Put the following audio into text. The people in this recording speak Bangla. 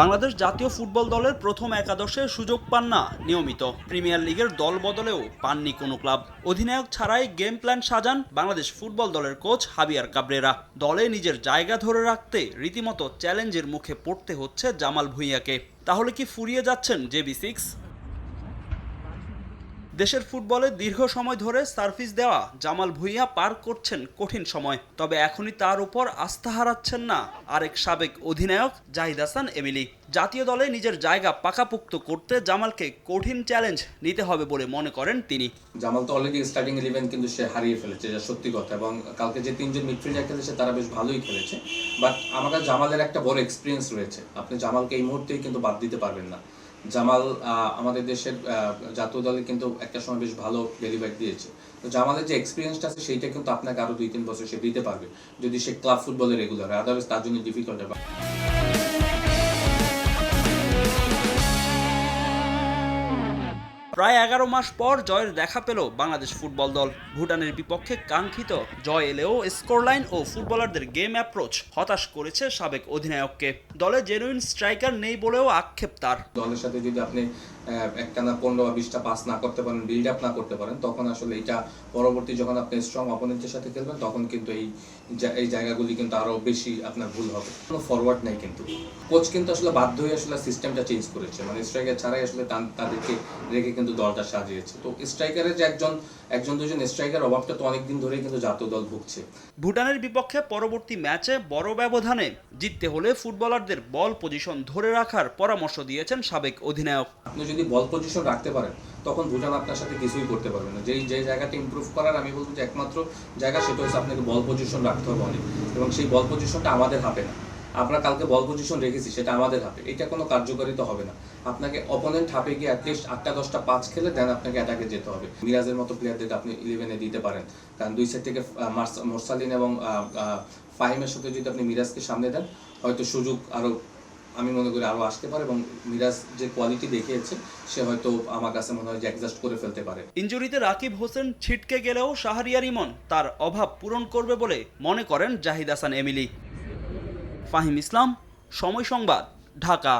বাংলাদেশ জাতীয় ফুটবল দলের প্রথম একাদশে সুযোগ পান না নিয়মিত। প্রিমিয়ার লিগের দল বদলেও পাননি কোনো ক্লাব। অধিনায়ক ছাড়াই গেম প্ল্যান সাজান বাংলাদেশ ফুটবল দলের কোচ হাবিয়ার কাবরেরা। দলে নিজের জায়গা ধরে রাখতে রীতিমতো চ্যালেঞ্জের মুখে পড়তে হচ্ছে জামাল ভুঁইয়াকে। তাহলে কি ফুরিয়ে যাচ্ছেন জেবি সিক্স? দেশের ফুটবলে দীর্ঘ সময় ধরে সার্ভিস দেওয়া জামাল ভুঁইয়া পার করছেন কঠিন সময়, তবে এখনই তার উপর আস্থা হারাচ্ছেন না আরেক সাবেক অধিনায়ক জাহিদ হাসান এমিলি। জাতীয় দলে নিজের জায়গা পাকাপোক্ত করতে জামালকে কঠিন চ্যালেঞ্জ নিতে হবে বলে মনে করেন তিনি। জামাল তো অলরেডি স্টার্টিং ইলেভেন কিন্তু সে হারিয়ে ফেলেছে যা সত্যি কথা এবং কালকে যে তিনজন মিডফিল্ডার খেলেছে তারা বেশ ভালোই খেলেছে। বাট কাছে জামালের একটা বড় এক্সপিরিয়েন্স রয়েছে। আপনি জামালকে এই মুহূর্তেই কিন্তু বাদ দিতে পারবেন না। জামাল আমাদের দেশের জাতীয় দলে কিন্তু একটা সময় বেশ ভালো ডেলিভার দিয়েছে। তো জামালের যে এক্সপিরিয়েন্সটা আছে, সেইটা কিন্তু আপনাকে আরও দুই তিন বছর সে দিতে পারবে। যদি সে ক্লাব ফুটবলে রেগুলার আদারওয়াইজ তার জন্য ডিফিকাল্ট হবে। প্রায় এগারো মাস পর জয়ের দেখা পেল বাংলাদেশ ফুটবল দল। ভুটানের বিপক্ষে কাঙ্ক্ষিত জয় এলেও স্কোরলাইন ও ফুটবলারদের গেম অ্যাপ্রোচ হতাশ করেছে সাবেক অধিনায়ককে। দলে জেনুইন স্ট্রাইকার নেই বলেও আক্ষেপ তার। দলের সাথে যদি আপনি একটানা পনেরো বা বিশটা পাস না করতে পারেন বিল্ড আপ না করতে পারেন, তখন আসলে এটা পরবর্তী যখন আপনি স্ট্রং অপোনেন্টের সাথে খেলবেন, তখন কিন্তু এই এই জায়গাগুলি কিন্তু আরও বেশি আপনার ভুল হবে। কোনো ফরওয়ার্ড নেই কিন্তু। কোচ কিন্তু আসলে বাধ্য হয়ে আসলে সিস্টেমটা চেঞ্জ করেছে। মানে স্ট্রাইকার ছাড়াই আসলে তাদেরকে রেখে কিন্তু দলটা সাজিয়েছে। তো স্ট্রাইকারের যে একজন একজন দুজন স্ট্রাইকার অভাবটা তো অনেকদিন ধরেই কিন্তু জাতীয় দল ভুগছে। ভুটানের বিপক্ষে পরবর্তী ম্যাচে বড় ব্যবধানে জিততে হলে ফুটবলারদের বল পজিশন ধরে রাখার পরামর্শ দিয়েছেন সাবেক অধিনায়ক। আপনি যদি বল পজিশন রাখতে পারেন তখন ভুটান আপনার সাথে কিছুই করতে পারবে না। যেই যে জায়গাটা ইমপ্রুভ করার আমি বলব যে একমাত্র জায়গা সেটা হচ্ছে আপনাকে বল পজিশন রাখতে হবে অনেক। এবং সেই বল পজিশনটা আমাদের হাতে না। আমরা কালকে বল পজিশন রেখেছি, সেটা আমাদের হাতে। এটা কোনো কার্যকারিতা হবে না। আপনাকে অপোনেন্ট হাপে গিয়ে অ্যাটলিস্ট আটটা, দশটা, পাঁচ খেলে দেন আপনাকে অ্যাটাকে যেতে হবে। মিরাজের মতো প্লেয়ারদেরকে আপনি ইলেভেনে দিতে পারেন, কারণ দুই সাইড থেকে মোরসালিন এবং ফাহিমের সাথে যদি আপনি মিরাজকে সামনে দেন, হয়তো সুযোগ আরও আমি মনে করি আরও আসতে পারে এবং মিরাজ যে কোয়ালিটি দেখিয়েছে, সে হয়তো আমার কাছে মনে হয় যে অ্যাডজাস্ট করে ফেলতে পারে। ইঞ্জুরিতে রাকিব হোসেন ছিটকে গেলেও শাহরিয়ার ইমন তার অভাব পূরণ করবে বলে মনে করেন জাহিদ হাসান এমিলি। ফাহিম ইসলাম সময় সংবাদ ঢাকা।